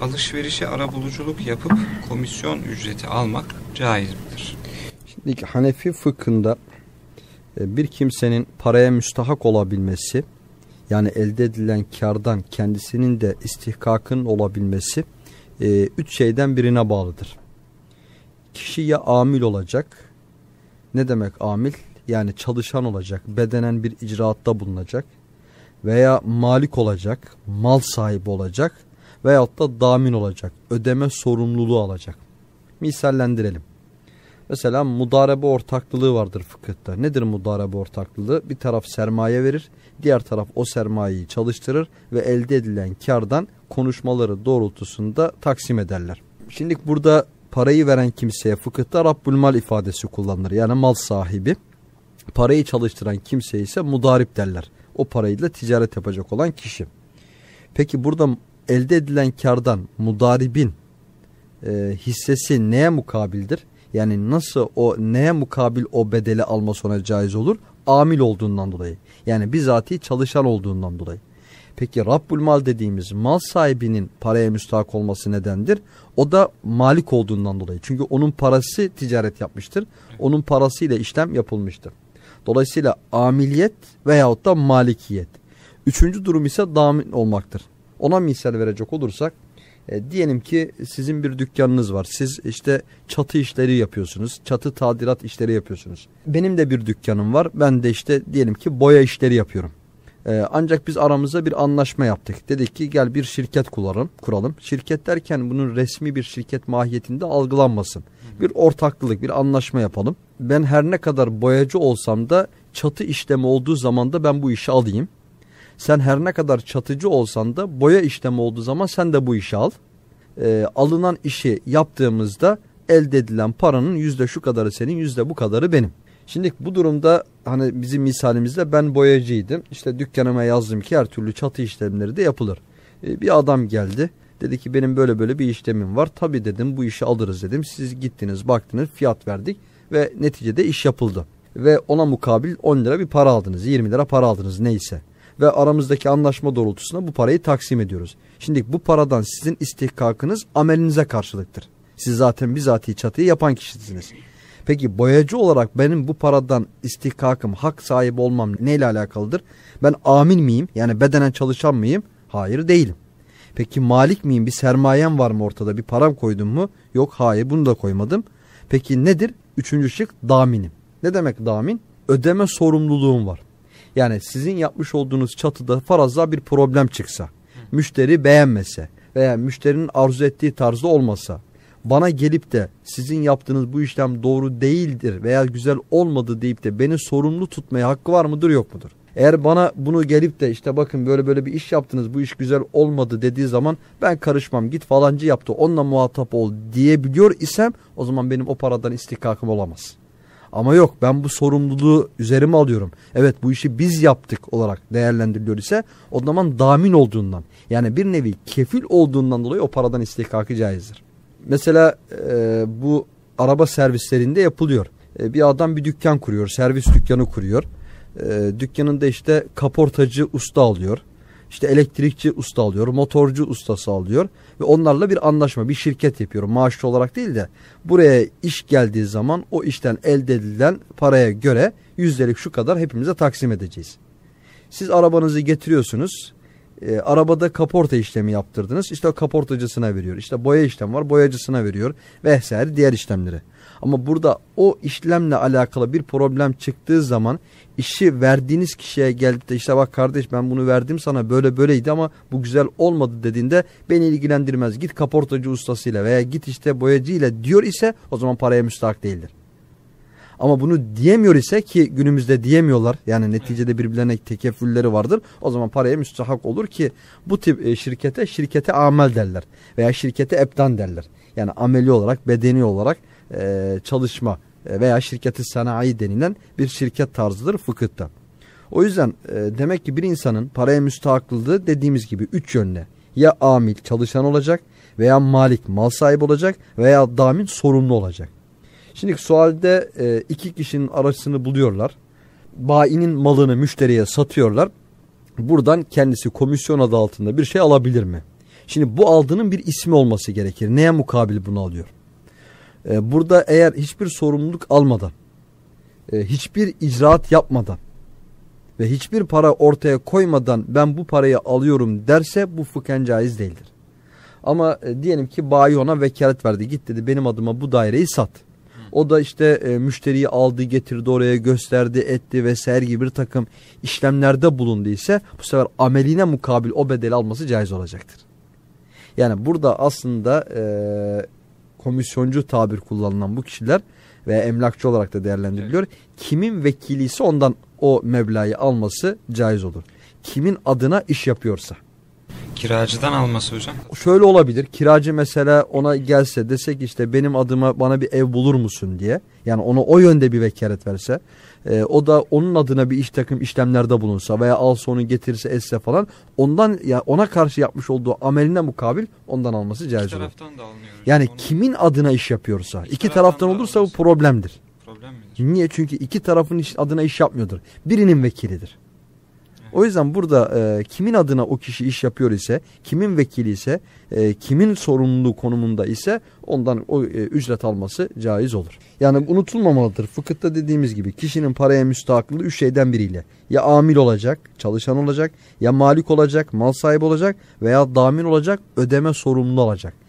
alışverişe arabuluculuk yapıp komisyon ücreti almak caiz midir? Şimdi Hanefi fıkhında e, bir kimsenin paraya müstahak olabilmesi yani elde edilen kardan kendisinin de istihkakın olabilmesi e, üç şeyden birine bağlıdır. Kişi ya amil olacak. Ne demek amil? Yani çalışan olacak, bedenen bir icraatta bulunacak veya malik olacak, mal sahibi olacak veyahut da damin olacak, ödeme sorumluluğu alacak. Misallendirelim. Mesela mudarebe ortaklılığı vardır fıkıhta. Nedir mudarebe ortaklılığı? Bir taraf sermaye verir, diğer taraf o sermayeyi çalıştırır ve elde edilen kardan konuşmaları doğrultusunda taksim ederler. Şimdi burada parayı veren kimseye fıkıhta Rabbul Mal ifadesi kullanılır. Yani mal sahibi. Parayı çalıştıran kimse ise mudarip derler. O parayla ticaret yapacak olan kişi. Peki burada elde edilen kardan mudaribin e, hissesi neye mukabildir? Yani nasıl o neye mukabil o bedeli alma sonra caiz olur? Amil olduğundan dolayı. Yani bizatihi çalışan olduğundan dolayı. Peki Rabbul Mal dediğimiz mal sahibinin paraya müstahak olması nedendir? O da malik olduğundan dolayı. Çünkü onun parası ticaret yapmıştır. Onun parasıyla işlem yapılmıştır. Dolayısıyla amiliyet veyahut da malikiyet. Üçüncü durum ise damin olmaktır. Ona misal verecek olursak e, diyelim ki sizin bir dükkanınız var. Siz işte çatı işleri yapıyorsunuz. Çatı tadilat işleri yapıyorsunuz. Benim de bir dükkanım var. Ben de işte diyelim ki boya işleri yapıyorum. E, ancak biz aramızda bir anlaşma yaptık. Dedik ki gel bir şirket kuralım. kuralım. Şirket derken bunun resmi bir şirket mahiyetinde algılanmasın. Bir ortaklılık, bir anlaşma yapalım. Ben her ne kadar boyacı olsam da çatı işlemi olduğu zaman da ben bu işi alayım. Sen her ne kadar çatıcı olsan da boya işlemi olduğu zaman sen de bu işi al. E, alınan işi yaptığımızda elde edilen paranın yüzde şu kadarı senin yüzde bu kadarı benim. Şimdi bu durumda hani bizim misalimizde ben boyacıydım. İşte dükkanıma yazdım ki her türlü çatı işlemleri de yapılır. E, bir adam geldi. Dedi ki benim böyle böyle bir işlemim var. Tabii dedim bu işi alırız dedim. Siz gittiniz baktınız fiyat verdik ve neticede iş yapıldı. Ve ona mukabil 10 lira bir para aldınız 20 lira para aldınız neyse ve aramızdaki anlaşma doğrultusunda bu parayı taksim ediyoruz. Şimdi bu paradan sizin istihkakınız amelinize karşılıktır. Siz zaten bizatihi çatıyı yapan kişisiniz. Peki boyacı olarak benim bu paradan istihkakım, hak sahibi olmam neyle alakalıdır? Ben amil miyim? Yani bedenen çalışan mıyım? Hayır değilim. Peki malik miyim? Bir sermayem var mı ortada? Bir param koydum mu? Yok hayır bunu da koymadım. Peki nedir? Üçüncü şık daminim. Ne demek damin? Ödeme sorumluluğum var. Yani sizin yapmış olduğunuz çatıda farazla bir problem çıksa, müşteri beğenmese veya müşterinin arzu ettiği tarzda olmasa, bana gelip de sizin yaptığınız bu işlem doğru değildir veya güzel olmadı deyip de beni sorumlu tutmaya hakkı var mıdır yok mudur? Eğer bana bunu gelip de işte bakın böyle böyle bir iş yaptınız bu iş güzel olmadı dediği zaman ben karışmam git falancı yaptı onunla muhatap ol diyebiliyor isem o zaman benim o paradan istihkakım olamaz. Ama yok ben bu sorumluluğu üzerime alıyorum. Evet bu işi biz yaptık olarak değerlendiriliyor ise o zaman damin olduğundan yani bir nevi kefil olduğundan dolayı o paradan istihkakı caizdir. Mesela e, bu araba servislerinde yapılıyor. E, bir adam bir dükkan kuruyor, servis dükkanı kuruyor. E, dükkanında işte kaportacı usta alıyor. İşte elektrikçi usta alıyor, motorcu ustası alıyor ve onlarla bir anlaşma, bir şirket yapıyor. Maaşlı olarak değil de buraya iş geldiği zaman o işten elde edilen paraya göre yüzdelik şu kadar hepimize taksim edeceğiz. Siz arabanızı getiriyorsunuz, e, arabada kaporta işlemi yaptırdınız. İşte kaportacısına veriyor. İşte boya işlem var boyacısına veriyor vesaire diğer işlemleri. Ama burada o işlemle alakalı bir problem çıktığı zaman işi verdiğiniz kişiye gelip de işte bak kardeş ben bunu verdim sana böyle böyleydi ama bu güzel olmadı dediğinde beni ilgilendirmez. Git kaportacı ustasıyla veya git işte boyacıyla diyor ise o zaman paraya müstahak değildir. Ama bunu diyemiyor ise ki günümüzde diyemiyorlar. Yani neticede birbirlerine tekeffülleri vardır. O zaman paraya müstahak olur ki bu tip e, şirkete şirkete amel derler. Veya şirkete eptan derler. Yani ameli olarak bedeni olarak e, çalışma e, veya şirketi sanayi denilen bir şirket tarzıdır fıkıhta. O yüzden e, demek ki bir insanın paraya müstahaklılığı dediğimiz gibi üç yönle. Ya amil çalışan olacak veya malik mal sahibi olacak veya damin sorumlu olacak. Şimdi sualde iki kişinin arasını buluyorlar. Bayinin malını müşteriye satıyorlar. Buradan kendisi komisyon adı altında bir şey alabilir mi? Şimdi bu aldığının bir ismi olması gerekir. Neye mukabil bunu alıyor? Ee, burada eğer hiçbir sorumluluk almadan, e, hiçbir icraat yapmadan ve hiçbir para ortaya koymadan ben bu parayı alıyorum derse bu fıkhen caiz değildir. Ama e, diyelim ki bayi ona vekalet verdi. Git dedi benim adıma bu daireyi sat. O da işte e, müşteriyi aldı getirdi oraya gösterdi etti vesaire gibi bir takım işlemlerde bulundu ise bu sefer ameline mukabil o bedeli alması caiz olacaktır. Yani burada aslında e, komisyoncu tabir kullanılan bu kişiler ve emlakçı olarak da değerlendiriliyor. Kimin vekili ise ondan o meblağı alması caiz olur. Kimin adına iş yapıyorsa. Kiracıdan alması hocam. Şöyle olabilir. Kiracı mesela ona gelse desek işte benim adıma bana bir ev bulur musun diye. Yani ona o yönde bir vekalet verse. e, o da onun adına bir iş takım işlemlerde bulunsa veya al sonu getirse etse falan. Ondan ya ona karşı yapmış olduğu ameline mukabil ondan alması caiz olur. taraftan da alınıyor. Yani Onu- kimin adına iş yapıyorsa. İki iki taraftan taraftan olursa bu problemdir. Problem midir? Niye? Çünkü iki tarafın iş, adına iş yapmıyordur. Birinin vekilidir. O yüzden burada e, kimin adına o kişi iş yapıyor ise, kimin vekili ise, e, kimin sorumluluğu konumunda ise ondan o e, ücret alması caiz olur. Yani unutulmamalıdır. Fıkıhta dediğimiz gibi kişinin paraya müstahaklığı üç şeyden biriyle. Ya amil olacak, çalışan olacak, ya malik olacak, mal sahibi olacak veya damin olacak, ödeme sorumlu olacak.